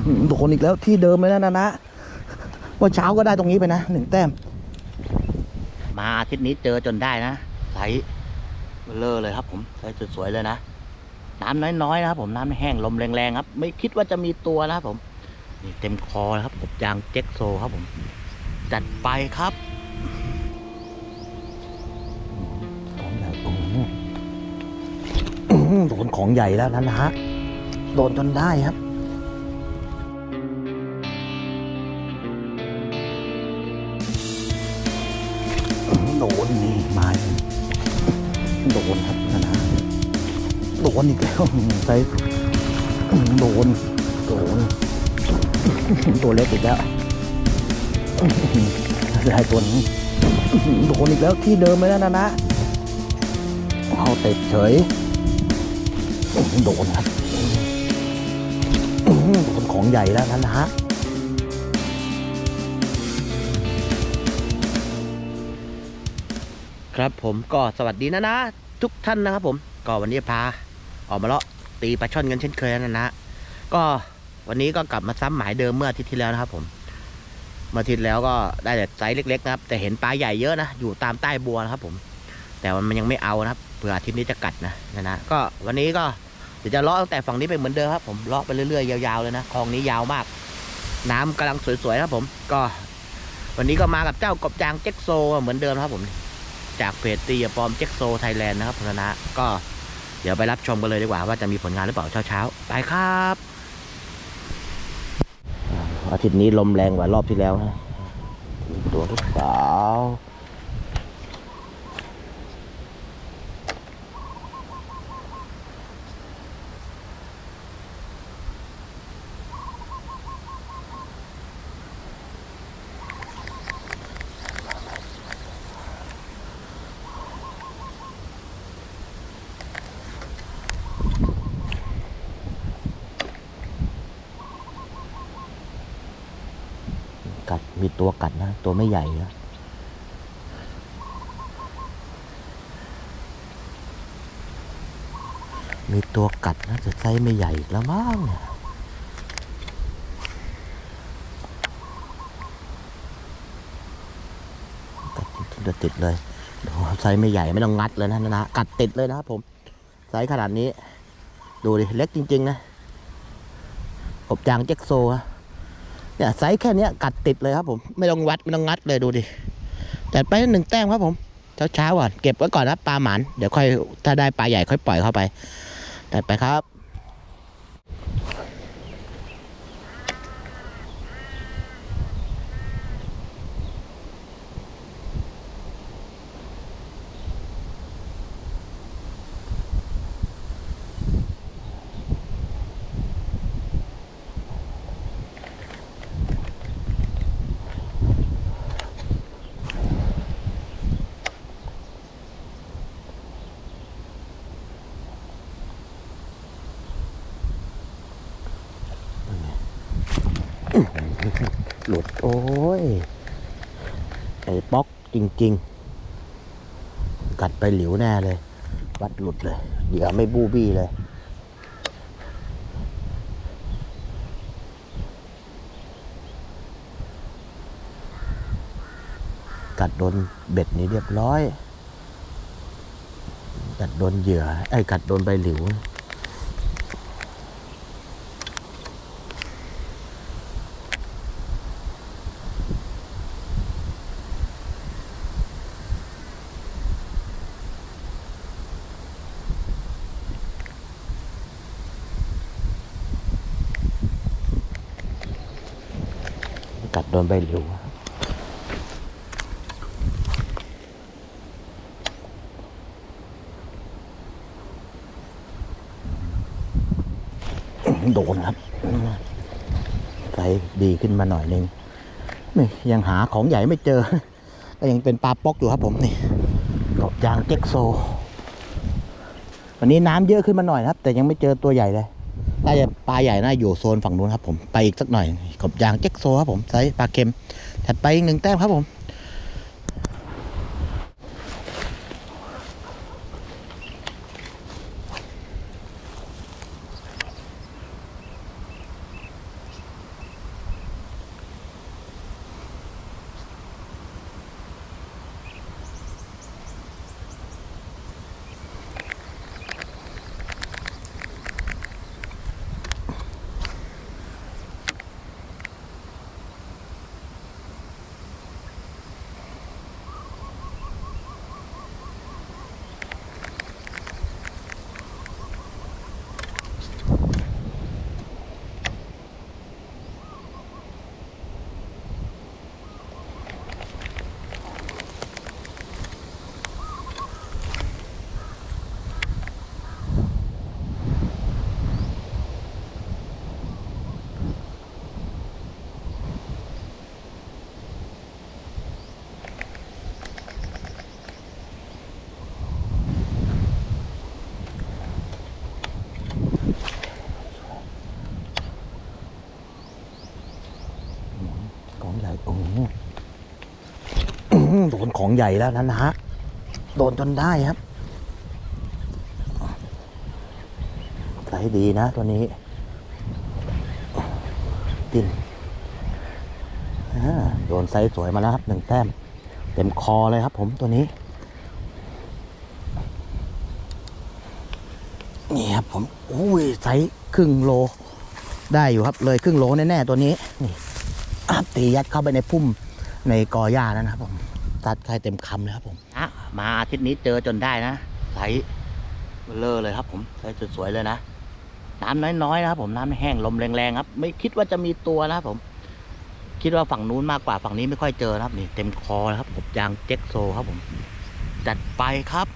อื้อหือโดนอีกแล้วที่เดิมเลยนะนะนะว่าเช้าก็ได้ตรงนี้ไปนะหนึ่งแต้ม มาอาทิตย์นี้เจอจนได้นะไซส์เบลอเลยครับ ผมไซส์สวยๆเลยนะน้ำน้อยๆนะครับผมน้ำไม่แห้งลมแรงๆครับ ไม่คิดว่าจะมีตัวนะครับผมนี่เต็มคอแล้วครับกบยางเจ็กโซครับผม จัดไปครับของใหญ่โอ้โหอื้อหือโดนของใหญ่แล้วนะนะฮะโดนจนได้ครับ โดนนี่มาโดนครับนะนะโดนอีกแล้วใส่โดนโดนตัวเล็กอีกแล้วได้ตัวนี้โดนอีกแล้วที่เดิมเลยนะนะนะเอาเตะเฉยโดนครับโดนของใหญ่แล้วนะนะ ครับผมก็สวัสดีนะนะ ทุกท่านนะครับผมก็วันนี้พาออกมาเลาะตีปลาช่อนกันเช่นเคยนะนะ ก็วันนี้ก็กลับมาซ้ำหมายเดิมเมื่ออาทิตย์ที่แล้วนะครับผมเมื่ออาทิตย์แล้วก็ได้แต่ไซส์เล็กๆนะครับแต่เห็นปลาใหญ่เยอะนะอยู่ตามใต้บัวนะครับผม แต่มันยังไม่เอานะครับเผื่ออาทิตย์นี้จะกัดนะนะนะก็วันนี้ก็เดี๋ยวจะเลาะตั้งแต่ฝั่งนี้ไปเหมือนเดิมครับผมเลาะไปเรื่อยๆยาวๆเลยนะคลองนี้ยาวมาก น้ำกำลังสวยๆครับผม ก็ วันนี้ก็มากับเจ้ากบจางเจ็กโซเหมือนเดิมครับผม จากเพจตีปอมเจ็กโซไทยแลนด์นะครับคุณนะก็เดี๋ยวไปรับชมกันเลยดีกว่าว่าจะมีผลงานหรือเปล่าเช้าๆไปครับอาทิตย์นี้ลมแรงกว่ารอบที่แล้วนะตัวทุกสาว กัด มีตัวกัดนะ ตัวไม่ใหญ่นะมีตัวกัดนะแต่ไซส์ไม่ใหญ่อีกแล้วมั้งเนี่ยกัดจะติดเลยดูไซส์ไม่ใหญ่ไม่ต้องงัดเลยนะนะกัดติดเลยนะครับผมไซส์ขนาดนี้ ดูดิ เล็กจริง ๆ นะกบจางเจ็กโซอะ เนี่ยไซส์แค่นี้กัดติดเลยครับผมไม่ต้องวัดไม่ต้องงัดเลยดูดิแต่ไปหนึ่งแต้มครับผมเช้าๆก่อนเก็บไว้ก่อนนะปลาหมันเดี๋ยวค่อยถ้าได้ปลาใหญ่ค่อยปล่อยเข้าไปแต่ไปครับ หลุดโอ้ย ไอ้ป๊อกจริง ๆ กัดไปหลิวแน่เลย วัดหลุดเลย เดี๋ยวไม่บูบี้เลย กัดโดนเบ็ดนี้เรียบร้อย กัดโดนเหยื่อ ไอ้กัดโดนใบหลิว โดนใบหลิวโดนครับไซส์ดีขึ้นมาหน่อยนึงนี่ยังหาของใหญ่ไม่เจอก็ยังเป็นปลาป๊อกอยู่ครับผมนี่กบยางเจ็กโซ วันนี้น้ำเยอะขึ้นมาหน่อยครับ แต่ยังไม่เจอตัวใหญ่เลย น่าจะปลาใหญ่น่าอยู่โซนฝั่งนู้นครับผมไปอีกสักหน่อยกบยางเจ๊กโซครับผมไซส์ปลาเค็มถัดไปอีกหนึ่งแต้มครับผมอื้อหือ โดนของใหญ่แล้วนะนะฮะโดนจนได้ครับใส่ดีนะตัวนี้ดินโดนไซส์สวยมาแล้วครับหนึ่งแต้ม เต็มคอเลยครับผมตัวนี้ นี่ครับผมอุ้ยไซส์ครึ่งโล ได้อยู่ครับเลยครึ่งโลแน่ๆตัวนี้ นี่ตียัดเข้าไปในพุ่มในกอหญ้านะครับผม ตัดไข่เต็มคำเลยครับผมอะมาอาทิตย์นี้เจอจนได้นะไซส์เบลอเลยครับ ผมไซส์สวยๆเลยนะน้ำน้อยๆนะครับ ผมน้ำแห้งลมแรงๆครับ ไม่คิดว่าจะมีตัวนะครับผม คิดว่าฝั่งนู้นมากกว่าฝั่งนี้ไม่ค่อยเจอนะครับนี่เต็มคอครับผมยางเจ็กโซครับผม จัดไปครับ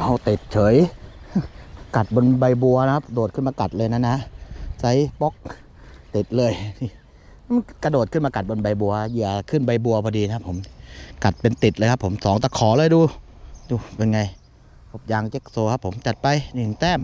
เอาติดเฉย กัดบนใบบัวนะครับ โดดขึ้นมากัดเลยนะนะไซส์ป๊อกติดเลยนี่มันกระโดดขึ้นมากัดบนใบบัวเหยื่อขึ้นใบบัวพอดีนะครับ ผมกัดเป็นติดเลยครับ ผมสองตะขอเลยดู ดูเป็นไงขบยางเจ็กโซครับ ผมจัดไปหนึ่งแต้ม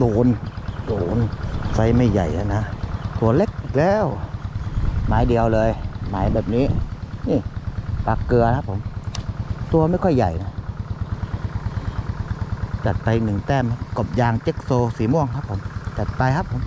โดน โดน ไซส์ไม่ใหญ่แล้วนะ ตัวเล็กแล้วไม้เดียวเลยไม้แบบนี้ นี่ปลาเกลือนะครับผม ตัวไม่ค่อยใหญ่นะ จัดไปหนึ่งแต้มกบยางเจ็กโซสีม่วงครับผม จัดไปครับผม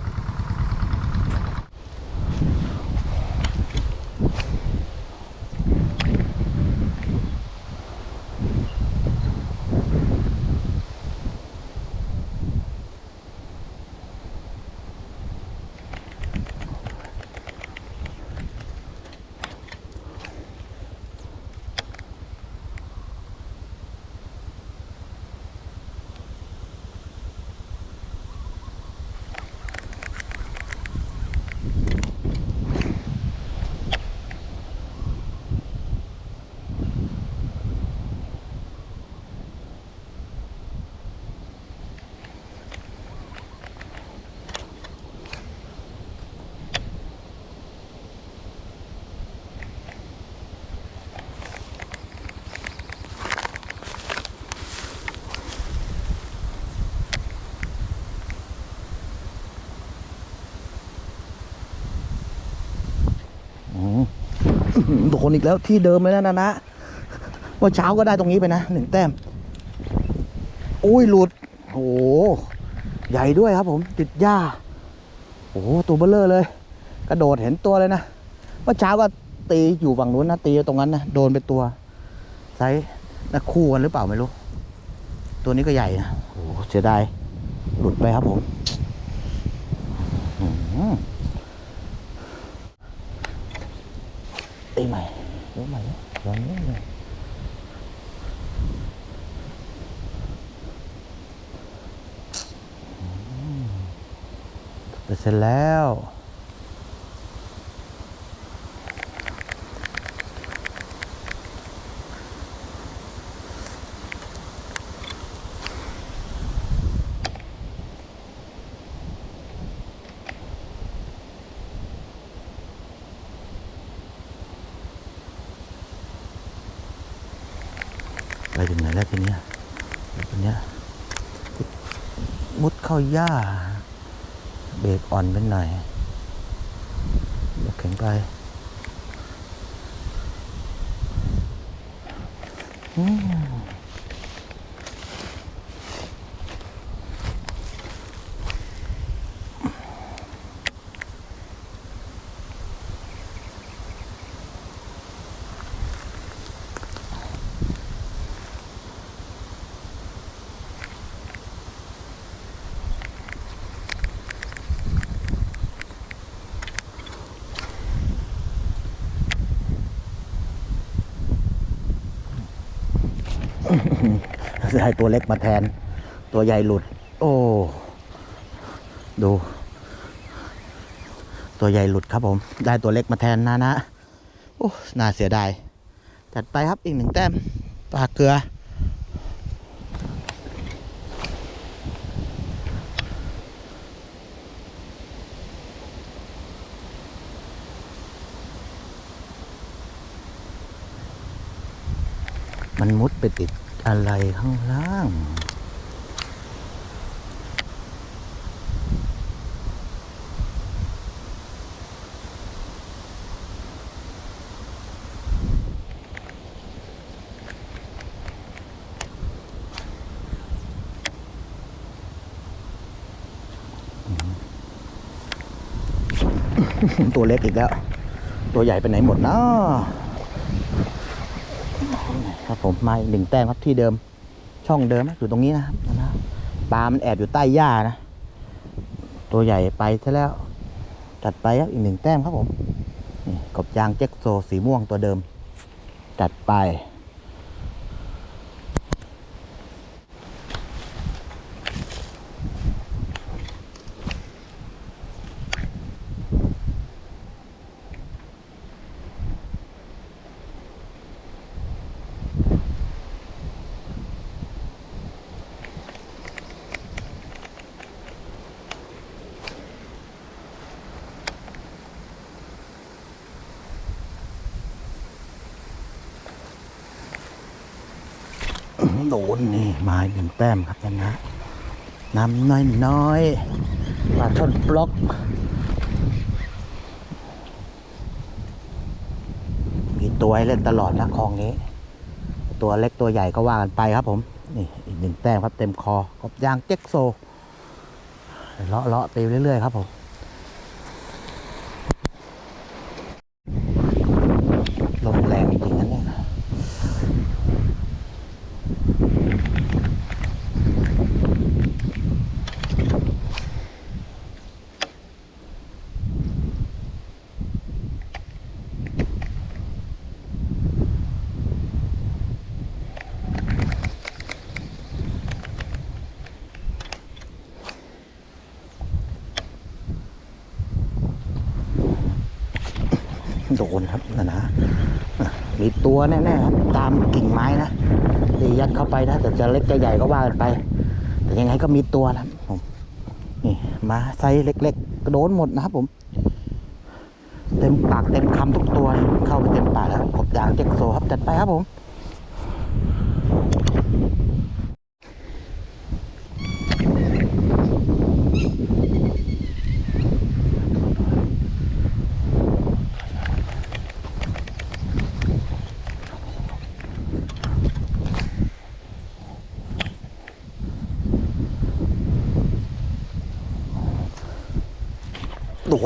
โดนอีกแล้วที่เดิมเลยนะนะนะเมื่อเช้าก็ได้ตรงนี้ไปนะหนึ่งแต้มอุ้ยหลุดโอ้โหใหญ่ด้วยครับผมติดหญ้าโอ้ตัวเบลเลอร์เลย กระโดดเห็นตัวเลยนะเมื่อเช้าก็ตีอยู่ฝั่งนู้นนะตีตรงนั้นนะโดนไปตัวไซส์นะคู่กันหรือเปล่าไม่รู้ ตัวนี้ก็ใหญ่นะโอ้เสียดายหลุดไปครับผมอื้อหือ ตีใหม่ ตีใหม่ลองนี้เลยไปเสร็จแล้ว ไปถึงไหนแล้วทีเนี้ยทีเนี้ยมุดเข้าหญ้า เบรกอ่อนไปหน่อยเดี๋ยวแข็งไปอืม ได้ตัวเล็กมาแทน ตัวใหญ่หลุด โอ้ ดู ตัวใหญ่หลุดครับผม ได้ตัวเล็กมาแทนนะนะ โอ้ น่าเสียดาย จัดไปครับอีกหนึ่งแต้มปลาเกลือมันมุดไปติด อะไรข้างล่าง ตัวเล็กอีกแล้ว ตัวใหญ่ไปไหนหมดเนาะ ครับผมมาอีกหนึ่งแต้มครับที่เดิม ช่องเดิมอยู่ตรงนี้นะครับนะปลา มันแอบอยู่ใต้หญ้านะ ตัวใหญ่ไปซะแล้ว จัดไปครับอีกหนึ่งแต้มครับผมนี่กบยางแจ็คโซสีม่วงตัวเดิม จัดไป โดนนี่มาหนึ่งแต้มครับนะนะน้ำน้อยน้อยปลาช่อนบล็อกมีตัวให้เล่นตลอดนะคลองนี้ ตัวเล็กตัวใหญ่ก็ว่ากันไปครับผม นี่อีกหนึ่งแต้มครับเต็มคอกบยางเจ็กโซเลาะเลาะตีเรื่อยๆครับผม ลมแรงจริงนะเนี่ย โด นครับนะนะมีตัวแน่ๆครับตามกิ่งไม้นะที่ยัดเข้าไปนะแต่จะเล็กจะใหญ่ก็ว่ากันไป แต่ยังไงก็มีตัวนะผมนี่มาไซส์เล็กๆกระโดนหมดนะครับผม เต็มปากเต็มคำทุกตัวเข้าไปเต็มปากแล้วกบยางเจ็กโซครับจัดไปครับผม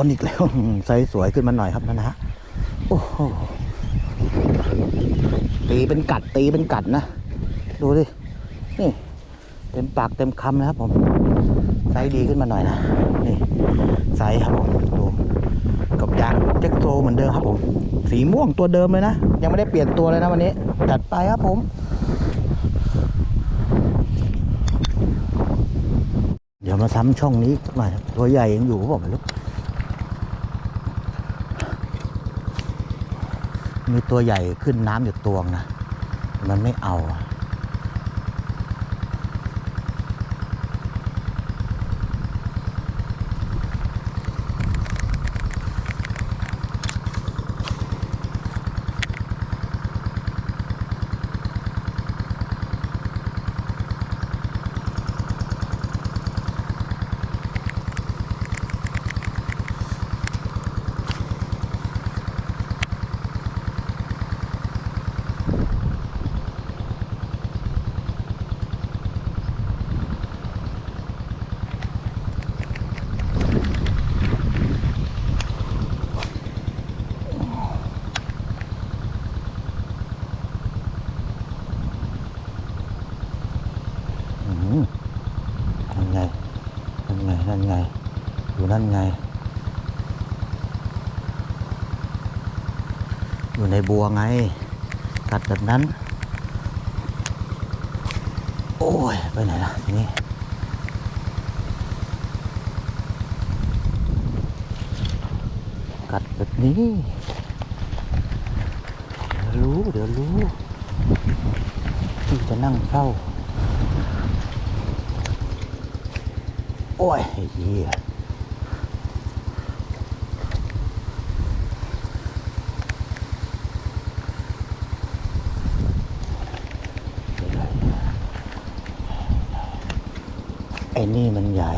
นอีกแล้วไซส์สวยขึ้นมาหน่อยครับนะนะโอ้โหตีเป็นกัดตีเป็นกัดนะ ดูดิ นี่ เต็มปากเต็มคำนะครับผมไซส์ดีขึ้นมาหน่อยนะ นี่ไซส์ครับผมดูกับยางเจ็กโซเหมือนเดิมครับผม สีม่วงตัวเดิมเลยนะ ยังไม่ได้เปลี่ยนตัวเลยนะวันนี้ จัดไปครับผมเดี๋ยวมาซ้ำช่องนี้สักหน่อยตัวใหญ่ยังอยู่ผมไม่รู้ มีตัวใหญ่ขึ้นน้ำอยู่ตวงนะ มันไม่เอาอะอืมนั่นไง นั่นไง นั่นไง อยู่นั่นไง อยู่ในบัวไง กัดแบบนั้น โอ้ย ไปไหนล่ะทีนี้กัดแบบนี้ เดี๋ยวรู้ เดี๋ยวรู้ที่จะนั่งเฝ้า โอ้ยไอ้เหี้ยไอ้ นี่มันใหญ่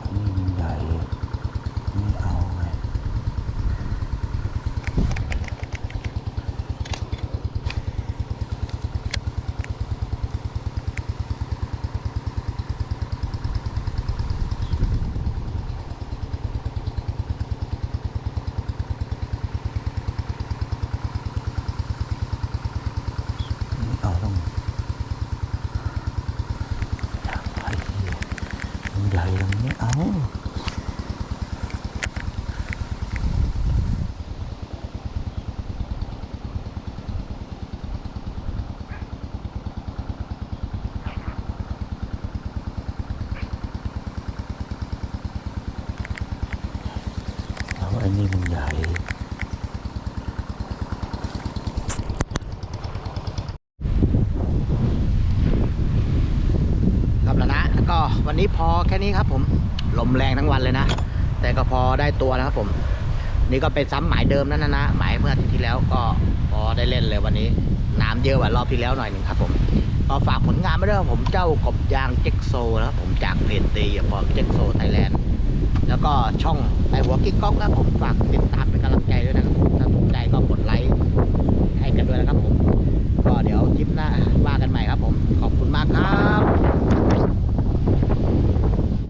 อันนี้มันใหญ่ไม่เอาไงไม่เอาต้องไอ้เหี้ยมันใหญ่แล้วมันไม่เอา แล้วอันนี้มันใหญ่ ครับแล้วนะแล้วก็วันนี้พอแค่นี้ครับผมลมแรงทั้งวันเลยนะ แต่ก็พอได้ตัวนะครับผม นี่ก็เป็นซ้ำหมายเดิมนั่นนะนะหมายเมื่ออาทิตย์ที่แล้วก็พอได้เล่นเลยวันนี้ น้ำเยอะกว่ารอบที่แล้วหน่อยหนึ่งครับผมก็ฝากผลงานไม่ด้วยครับผมเจ้ากบยางเจ็กโซนะครับผมจากเพจตีพอเจ็กโซไทยแลนด์แล้วก็ช่องไอหัวกิ๊กก๊อกนะผมฝากติดตามเป็นกำลังใจด้วยนะครับถ้าถูกใจก็กดไลค์ให้กันด้วยนะครับผม ก็เดี๋ยวคลิปหน้าว่ากันใหม่ครับผม ขอบคุณมากครับ